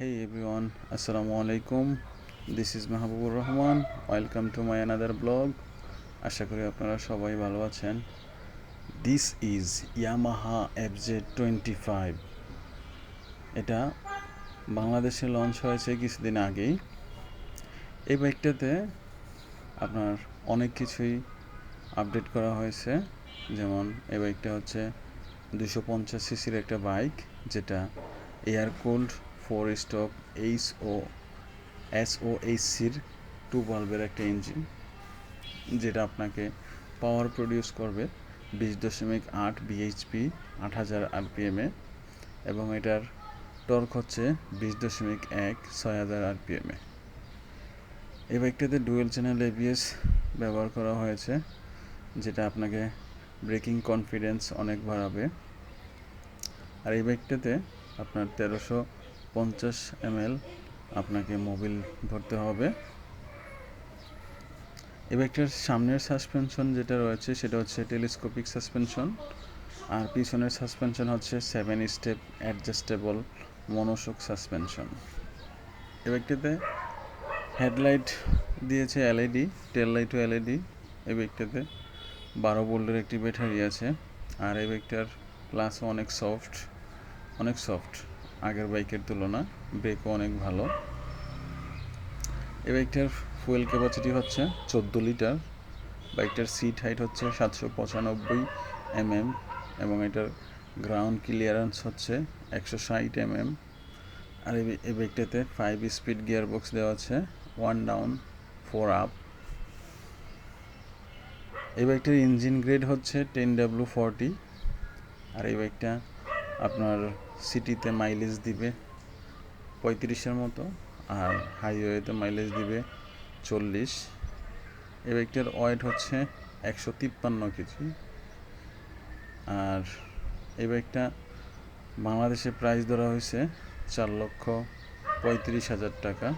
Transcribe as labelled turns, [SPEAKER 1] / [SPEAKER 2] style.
[SPEAKER 1] Hey everyone, Assalamu alaikum. This is Mahbubur Rahman welcome to my another blog আশা করি আপনারা সবাই ভালো আছেন this is Yamaha FZ twenty five এটা বাংলাদেশে লঞ্চ হয়েছে কিছুদিন আগেই। এই বাইকটাতে আপনার অনেক কিছুই আপডেট করা হয়েছে। যেমন এই বাইকটা হচ্ছে দুশো পঞ্চাশ সিসির একটা বাইক যেটা air cooled four stroke H O S O এইচসির two বাল্বের একটা ইঞ্জিন যেটা আপনাকে পাওয়ার প্রডিউস করবে বিশ দশমিক আট বিএইচপি আট হাজার আরপিএমে এবং এটার টর্ক হচ্ছে বিশ দশমিক এক ছয় হাজার আরপিএমে এই বাইকটাতে ডুয়েল চ্যানেল এবিএস ব্যবহার করা হয়েছে, যেটা আপনাকে ব্রেকিং কনফিডেন্স অনেক বাড়াবে। আর এই বাইকটাতে আপনার তেরোশো পঞ্চাশ এমএল আপনাকে মোবিল ধরতে হবে। এই বাইকটার সামনের সাসপেনশন যেটা রয়েছে সেটা হচ্ছে টেলিস্কোপিক সাসপেনশন, আর পিছনের সাসপেনশন হচ্ছে seven step adjustable monoshock suspension. এই বাইকটাতে হেডলাইট দিয়েছে এলইডি, টেল লাইটও এলইডি। এই বাইকটাতে বারো বোল্টের একটি ব্যাটারি আছে, আর এই বাইকটার ক্লাসও অনেক সফট অনেক সফট। আগের বাইকের তুলনা ব্রেকও অনেক ভালো। এই বাইকটার ফুয়েল ক্যাপাসিটি হচ্ছে চোদ্দ লিটার, বাইকটার সিট হাইট হচ্ছে সাতশো পঁচানব্বই এমএম এবং এটার গ্রাউন্ড ক্লিয়ারেন্স হচ্ছে একশো ষাট এমএম আর এই- এই বাইকটাতে ফাইভ স্পিড গিয়ার বক্স দেওয়া আছে ওয়ান ডাউন ফোর আপ এই বাইকটার ইঞ্জিন গ্রেড হচ্ছে টেন ডাব্লু ফর্টি আর এই বাইকটা আপনার সিটিতে মাইলেজ দিবে পঁয়ত্রিশের মতো আর হাইওয়েতে মাইলেজ দিবে চল্লিশ। এই বাইকটার ওয়েট হচ্ছে একশো তিপ্পান্ন কেজি আর এই বাইকটা বাংলাদেশে প্রাইস ধরা হয়েছে চার লক্ষ পঁয়ত্রিশ হাজার টাকা।